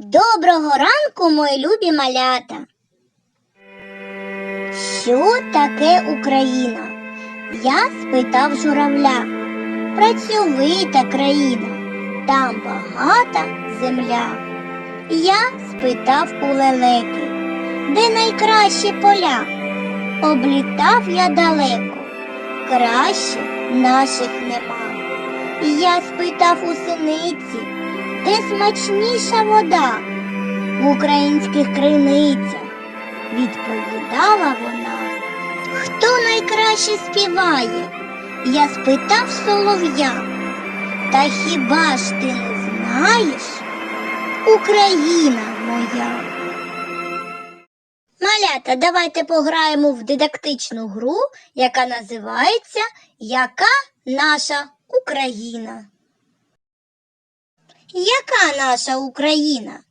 Доброго ранку, мої любі малята. Що таке Україна? Я спитав журавля. Працьовита країна, там багата земля. Я спитав у лелеки, де найкращі поля. Облітав я далеко, краще наших нема. Я спитав у синиці, де смачніша вода в українських криницях, відповідала вона. Хто найкраще співає? Я спитав солов'я. Та хіба ж ти не знаєш? Україна моя. Малята, давайте пограємо в дидактичну гру, яка називається Яка наша Україна? Яка наша Україна?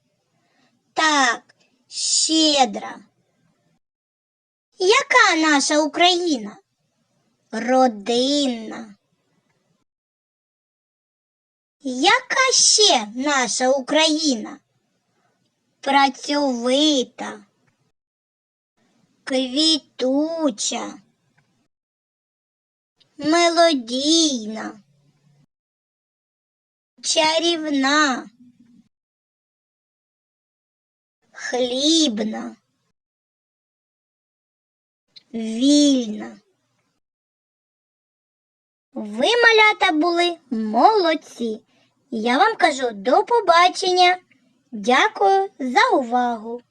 Так, щедра. Яка наша Україна? Родинна. Яка ще наша Україна? Працьовита, квітуча, мелодійна, чарівна, хлібна, вільна. Ви, малята, були молодці. Я вам кажу до побачення. Дякую за увагу.